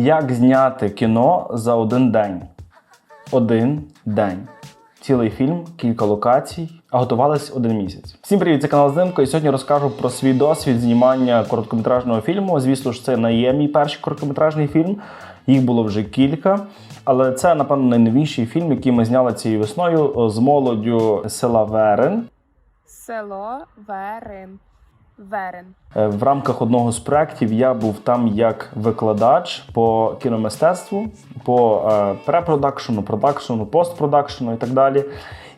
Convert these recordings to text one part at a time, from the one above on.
Як зняти кіно за один день? Один день. Цілий фільм, кілька локацій, а готувались один місяць. Всім привіт, це канал Зимко, і сьогодні розкажу про свій досвід знімання короткометражного фільму. Звісно ж, це не є мій перший короткометражний фільм. Їх було вже кілька. Але це, напевно, найновіший фільм, який ми зняли цією весною з молоддю села Верен. Село Верин. Верин. Е, В рамках одного з проєктів я був там як викладач по кіномистецтву, по е, препродакшену, продакшену, постпродакшену і так далі.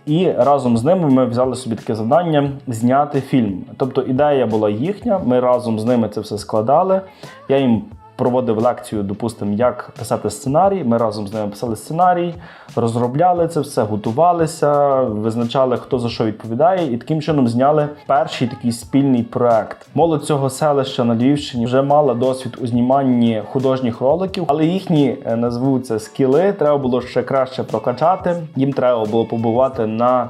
І разом з ними ми взяли собі таке завдання зняти фільм. Тобто ідея була їхня, ми разом з ними це все складали. Я їм проводив лекцію, допустимо, як писати сценарій. Ми разом з ними писали сценарій, розробляли це все, готувалися, визначали, хто за що відповідає, і таким чином зняли перший такий спільний проект. Молодь цього селища на Львівщині вже мала досвід у зніманні художніх роликів, але їхні е, назву це скіли. Треба було ще краще прокачати. Їм треба було побувати на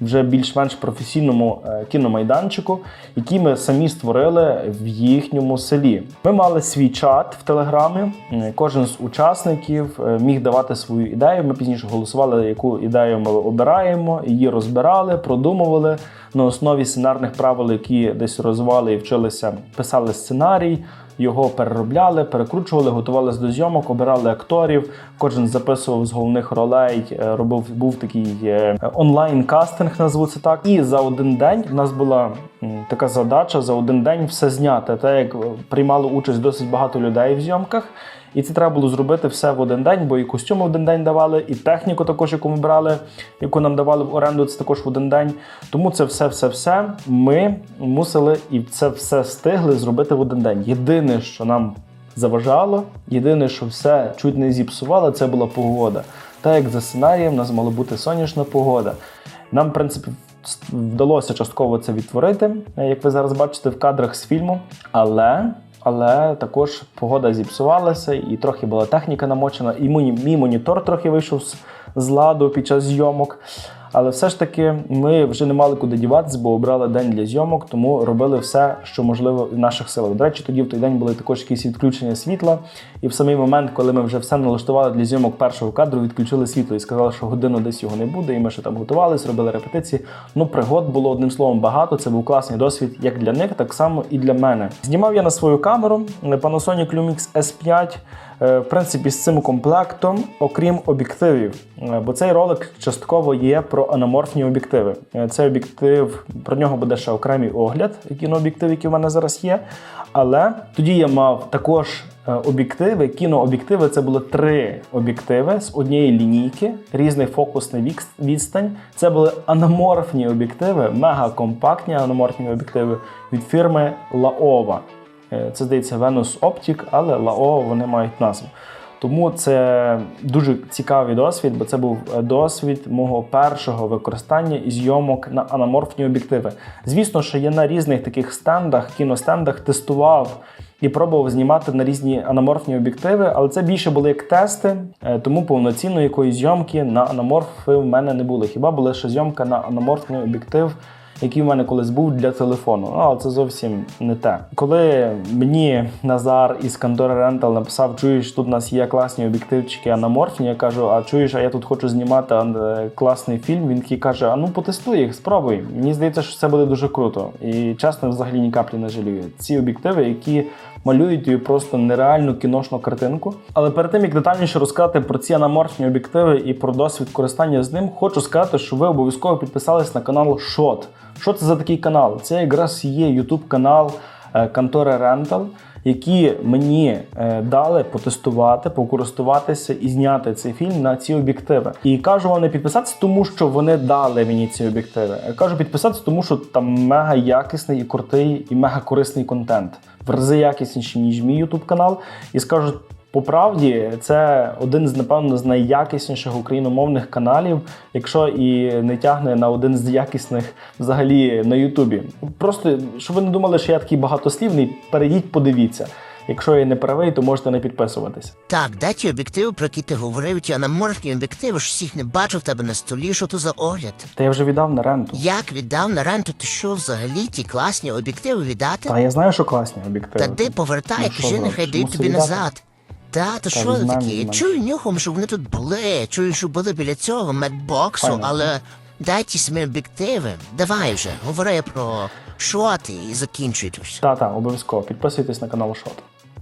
вже більш-менш професійному е, кіномайданчику, який ми самі створили в їхньому селі. Ми мали свій чат в телеграмі. Е, Кожен з учасників е, міг давати свою ідею. Ми пізніше голосували, яку ідею ми обираємо, її розбирали, продумували на основі сценарних правил, які десь розвивали і вчилися, писали сценарій. Його переробляли, перекручували, готувалися до зйомок, обирали акторів. Кожен записував з головних ролей, робив був такий е, онлайн-кастинг, назву це так. І за один день в нас була така задача за один день все зняти. Так як приймало участь досить багато людей в зйомках. І це треба було зробити все в один день, бо і костюми в один день давали, і техніку також, яку ми брали, яку нам давали в оренду, це також в один день. Тому це все, все, все ми мусили і це все встигли зробити в один день. Єдине, що нам заважало, єдине, що все чуть не зіпсувало, це була погода. Так як за сценарієм, у нас мала бути сонячна погода. Нам, в принципі, вдалося частково це відтворити, як ви зараз бачите в кадрах з фільму. Але але також погода зіпсувалася, і трохи була техніка намочена, і мій, монітор трохи вийшов з ладу під час зйомок. Але все ж таки ми вже не мали куди діватися, бо обрали день для зйомок, тому робили все, що можливо в наших силах. До речі, тоді в той день були також якісь відключення світла. І в самий момент, коли ми вже все налаштували для зйомок першого кадру, відключили світло і сказали, що годину десь його не буде. І ми ще там готувалися, робили репетиції. Ну, пригод було одним словом багато. Це був класний досвід як для них, так само і для мене. Знімав я на свою камеру Panasonic Lumix S5. Е, В принципі, з цим комплектом, окрім об'єктивів, Е, бо цей ролик частково є про аноморфні об'єктиви. Е, Цей об'єктив, про нього буде ще окремий огляд, кінооб'єктив, який в мене зараз є. Але тоді я мав також об'єктиви, кінооб'єктиви це були три об'єктиви з однієї лінійки, різний фокусний відстань. Це були аноморфні об'єктиви, мегакомпактні аноморфні об'єктиви від фірми Laowa. Е, Це здається Venus Optic, але Laowa вони мають назву. Тому це дуже цікавий досвід, бо це був е, досвід мого першого використання і зйомок на аноморфні об'єктиви. Звісно, що я на різних таких стендах, кіностендах тестував і пробував знімати на різні аноморфні об'єктиви, але це більше були як тести, е, тому повноцінної якоїсь зйомки на аноморфи в мене не було. Хіба була ще зйомка на аноморфний об'єктив який в мене колись був для телефону. Ну, але це зовсім не те. Коли мені Назар із контори Rental написав, чуєш, тут у нас є класні об'єктивчики анаморфні, я кажу, а чуєш, а я тут хочу знімати е, класний фільм. Він такий каже: А ну потестуй їх, спробуй. Мені здається, що це буде дуже круто. І чесно, взагалі ні каплі не жалію. Ці об'єктиви, які малюють тобі просто нереальну кіношну картинку. Але перед тим як детальніше розказати про ці анаморфні об'єктиви і про досвід користання з ним, хочу сказати, що ви обов'язково підписались на канал Shot. Що це за такий канал? Це якраз є YouTube канал е, контори Rental, які мені е, дали потестувати, покористуватися і зняти цей фільм на ці об'єктиви. І кажу вам не підписатися, тому що вони дали мені ці об'єктиви. Я кажу підписатися, тому що там мега якісний і крутий і мега корисний контент. В рази якісніший, ніж мій YouTube канал. І скажу. По правді, це один з напевно з найякісніших україномовних каналів, якщо і не тягне на один з якісних взагалі на Ютубі. Просто щоб ви не думали, що я такий багатослівний, перейдіть, подивіться. Якщо я не правий, то можете не підписуватися. Так, де ті об'єктиви, про які ти говорив, ті анаморфні об'єктиви, ж всіх не бачив в тебе на столі, що то за огляд. Та я вже віддав на ренту. Як віддав на ренту, ти що взагалі ті класні об'єктиви віддати? Та я знаю, що класні об'єктиви. Та ти повертай, Ну, кажи, нехай дають тобі віддати. назад. Та, то що таке? візьмем. Чую нюхом, що вони тут були. Чую, що були біля цього медбоксу, але дайте смі об'єктиви. Давай вже, говори про шоти і закінчуй тут. Та, та, обов'язково. Підписуйтесь на канал Шот.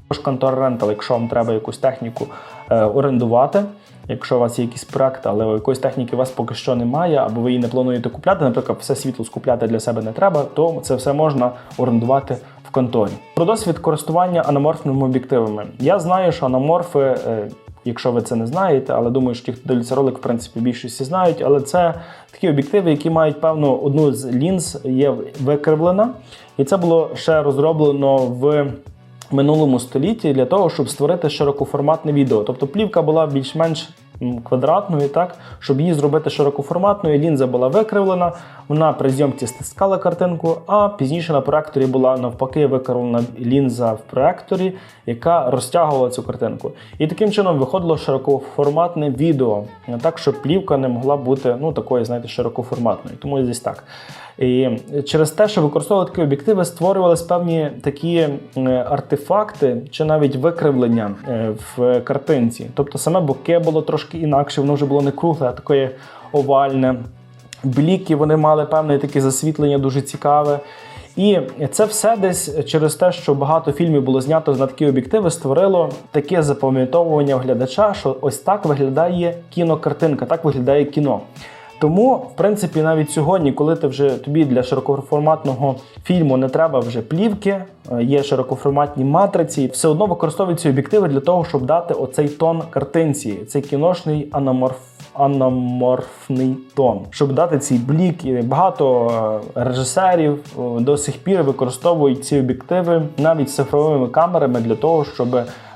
Також контор Rental, якщо вам треба якусь техніку е, орендувати. Якщо у вас є якийсь проект, але якоїсь техніки у вас поки що немає, або ви її не плануєте купляти, наприклад, все світло скупляти для себе не треба, то це все можна орендувати в конторі. Про досвід користування аноморфними об'єктивами. Я знаю, що аноморфи, е, якщо ви це не знаєте, але думаю, що ті, хто дивляться ролик, в принципі, більшості знають, але це такі об'єктиви, які мають певну одну з лінз є викривлена, і це було ще розроблено в минулому столітті для того, щоб створити широкоформатне відео. Тобто плівка була більш-менш квадратною, так щоб її зробити широкоформатною, лінза була викривлена, вона при зйомці стискала картинку, а пізніше на проекторі була навпаки викривлена лінза в проекторі, яка розтягувала цю картинку. І таким чином виходило широкоформатне відео, так щоб плівка не могла бути ну такою, знаєте, широкоформатною. Тому десь так. І через те, що використовували такі об'єктиви, створювалися певні такі е, артефакти чи навіть викривлення е, в картинці. Тобто саме боке було трошки інакше, воно вже було не кругле, а таке овальне. Бліки вони мали певне таке засвітлення дуже цікаве. І це все десь через те, що багато фільмів було знято на такі об'єктиви, створило таке запам'ятовування глядача, що ось так виглядає кінокартинка, так виглядає кіно. Тому, в принципі, навіть сьогодні, коли ти вже тобі для широкоформатного фільму не треба вже плівки, е, є широкоформатні матриці, все одно використовують ці об'єктиви для того, щоб дати оцей тон картинці, цей кіношний аноморф. Аноморфний тон, щоб дати цей блік. І багато е, режисерів е, до сих пір використовують ці об'єктиви навіть з цифровими камерами для того, щоб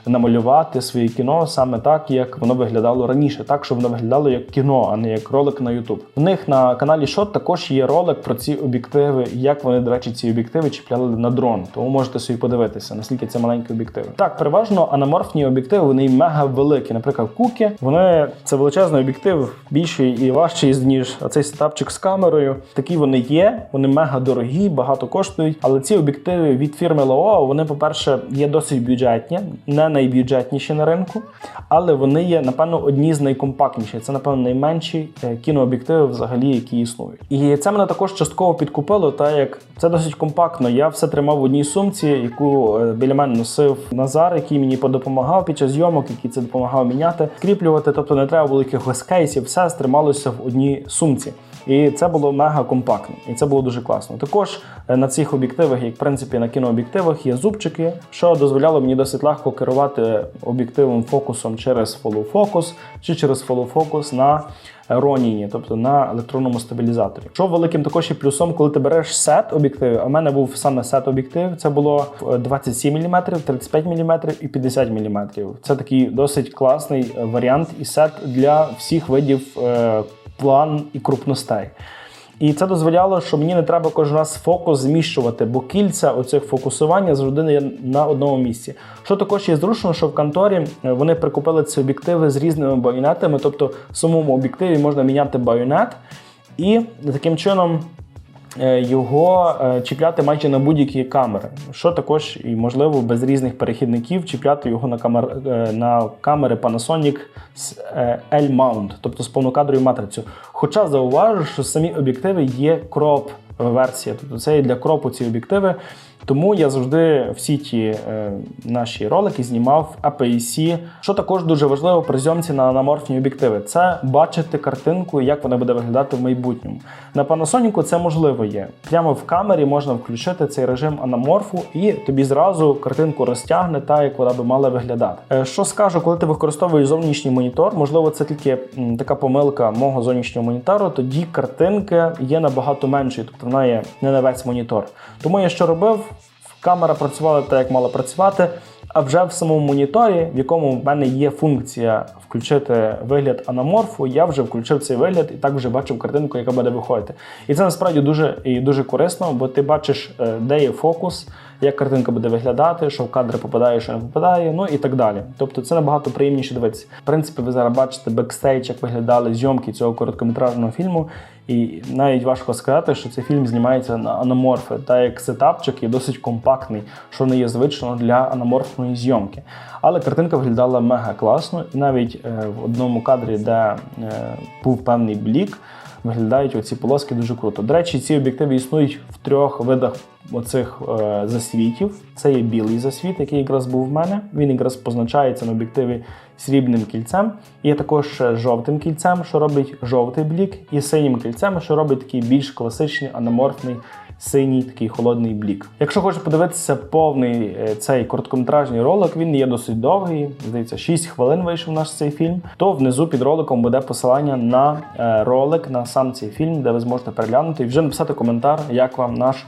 намалювати своє кіно саме так, як воно виглядало раніше, так щоб воно виглядало як кіно, а не як ролик на YouTube. В них на каналі Shot також є ролик про ці об'єктиви, як вони, до речі, ці об'єктиви чіпляли на дрон. Тому можете собі подивитися, наскільки це маленькі об'єктиви. Так, переважно аноморфні об'єктиви вони мега великі. Наприклад, куки, вони це величезний об'єктив, більший і важчий ніж цей сетапчик з камерою. Такі вони є, вони мега дорогі, багато коштують. Але ці об'єктиви від фірми Laowa, вони, по-перше, є досить бюджетні, не найбюджетніші на ринку, але вони є, напевно, одні з найкомпактніших. Це, напевно, найменші е, кінооб'єктиви взагалі, які існують. І це мене також частково підкупило, так як це досить компактно. Я все тримав в одній сумці, яку е, біля мене носив Назар, який мені допомагав під час зйомок, який це допомагав міняти, скріплювати. Тобто не треба було якихось кейсів, все стрималося в одній сумці. І це було мега компактно, і це було дуже класно. Також е, на цих об'єктивах, як в принципі на кінооб'єктивах, є зубчики, що дозволяло мені досить легко керувати об'єктивом фокусом через follow focus чи через follow focus на Роніні, тобто на електронному стабілізаторі. Що великим також є плюсом, коли ти береш сет об'єктивів, а в мене був саме сет об'єктив, це було е, 27 мм, 35 мм і 50 мм. Це такий досить класний е, варіант і сет для всіх видів е, план і крупностей. І це дозволяло, що мені не треба кожен раз фокус зміщувати, бо кільця оцих фокусування завжди на одному місці. Що також є зручно, що в конторі е, вони прикупили ці об'єктиви з різними байонетами, тобто в самому об'єктиві можна міняти байонет, і таким чином його е, чіпляти майже на будь-які камери. Що також і можливо без різних перехідників чіпляти його на камер, е, на камери Panasonic з е, L-mount, тобто з повнокадрою матрицею. Хоча зауважу, що самі об'єктиви є кроп версія, тобто це і для кропу ці об'єктиви. Тому я завжди всі ті е, наші ролики знімав APS-C, що також дуже важливо при зйомці на анаморфні об'єктиви. Це бачити картинку, як вона буде виглядати в майбутньому. На Panasonic це можливо є. Прямо в камері можна включити цей режим анаморфу, і тобі зразу картинку розтягне так, як вона би мала виглядати. Е, що скажу, коли ти використовуєш зовнішній монітор, можливо, це тільки м, така помилка мого зовнішнього монітору, тоді картинка є набагато меншою, тобто вона є не на весь монітор. Тому я що робив? Камера працювала так, як мала працювати. А вже в самому моніторі, в якому в мене є функція включити вигляд анаморфу, я вже включив цей вигляд і так вже бачив картинку, яка буде виходити. І це насправді дуже і дуже корисно, бо ти бачиш, е, де є фокус, як картинка буде виглядати, що в кадри попадає, що не попадає, ну і так далі. Тобто це набагато приємніше дивитися. В принципі, ви зараз бачите бекстейдж, як виглядали зйомки цього короткометражного фільму. І навіть важко сказати, що цей фільм знімається на аноморфи, та як сетапчик є досить компактний, що не є звично для аноморфної зйомки. Але картинка виглядала мега класно, і навіть е, в одному кадрі, де е, був певний блік, виглядають оці полоски дуже круто. До речі, ці об'єктиви існують в трьох видах оцих е, засвітів. Це є білий засвіт, який якраз був в мене. Він якраз позначається на об'єктиві срібним кільцем. Є також жовтим кільцем, що робить жовтий блік, і синім кільцем, що робить такий більш класичний аноморфний синій такий холодний блік. Якщо хочеш подивитися повний е, цей короткометражний ролик, він є досить довгий. Здається, 6 хвилин вийшов наш цей фільм. То внизу під роликом буде посилання на е, ролик, на сам цей фільм, де ви зможете переглянути і вже написати коментар, як вам наш.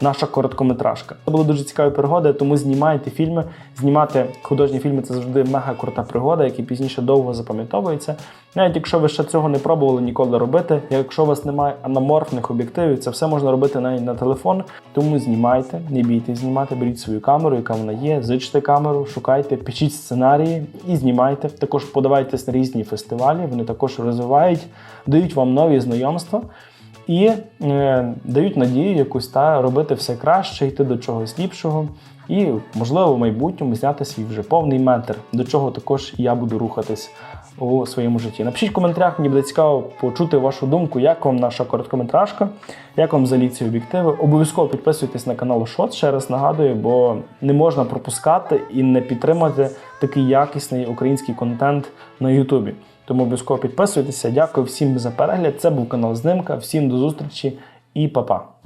Наша короткометражка. Це були дуже цікаві пригоди, тому знімайте фільми. Знімати художні фільми це завжди мега крута пригода, які пізніше довго запам'ятовуються. Навіть якщо ви ще цього не пробували ніколи робити, якщо у вас немає аноморфних об'єктивів, це все можна робити навіть на телефон. Тому знімайте, не бійтесь знімати, беріть свою камеру, яка вона є, зичте камеру, шукайте, пишіть сценарії і знімайте. Також подавайтесь на різні фестивалі, вони також розвивають, дають вам нові знайомства і е, дають надію якусь та робити все краще, йти до чогось ліпшого. І, можливо, в майбутньому зняти свій вже повний метр, до чого також я буду рухатись у своєму житті. Напишіть в коментарях, мені буде цікаво почути вашу думку, як вам наша короткометражка, як вам взагалі ці об'єктиви. Обов'язково підписуйтесь на канал Шот, ще раз нагадую, бо не можна пропускати і не підтримати такий якісний український контент на Ютубі. Тому обов'язково підписуйтеся. Дякую всім за перегляд. Це був канал Знимка. Всім до зустрічі і па-па.